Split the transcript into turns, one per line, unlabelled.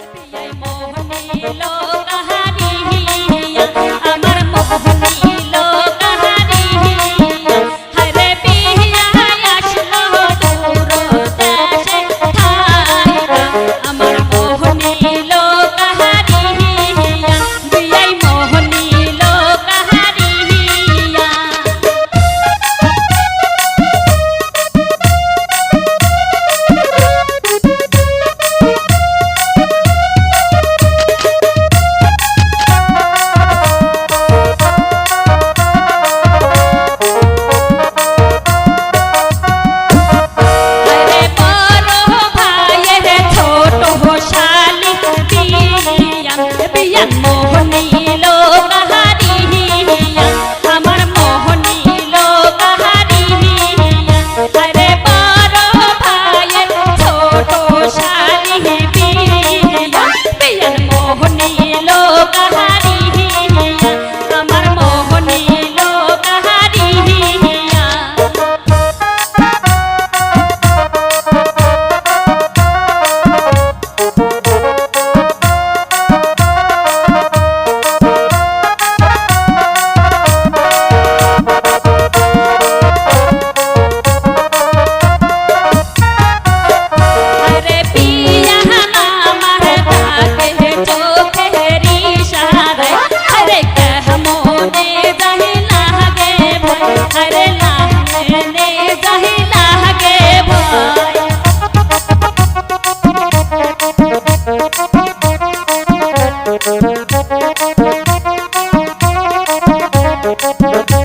পিয়াই Mohini Thank you.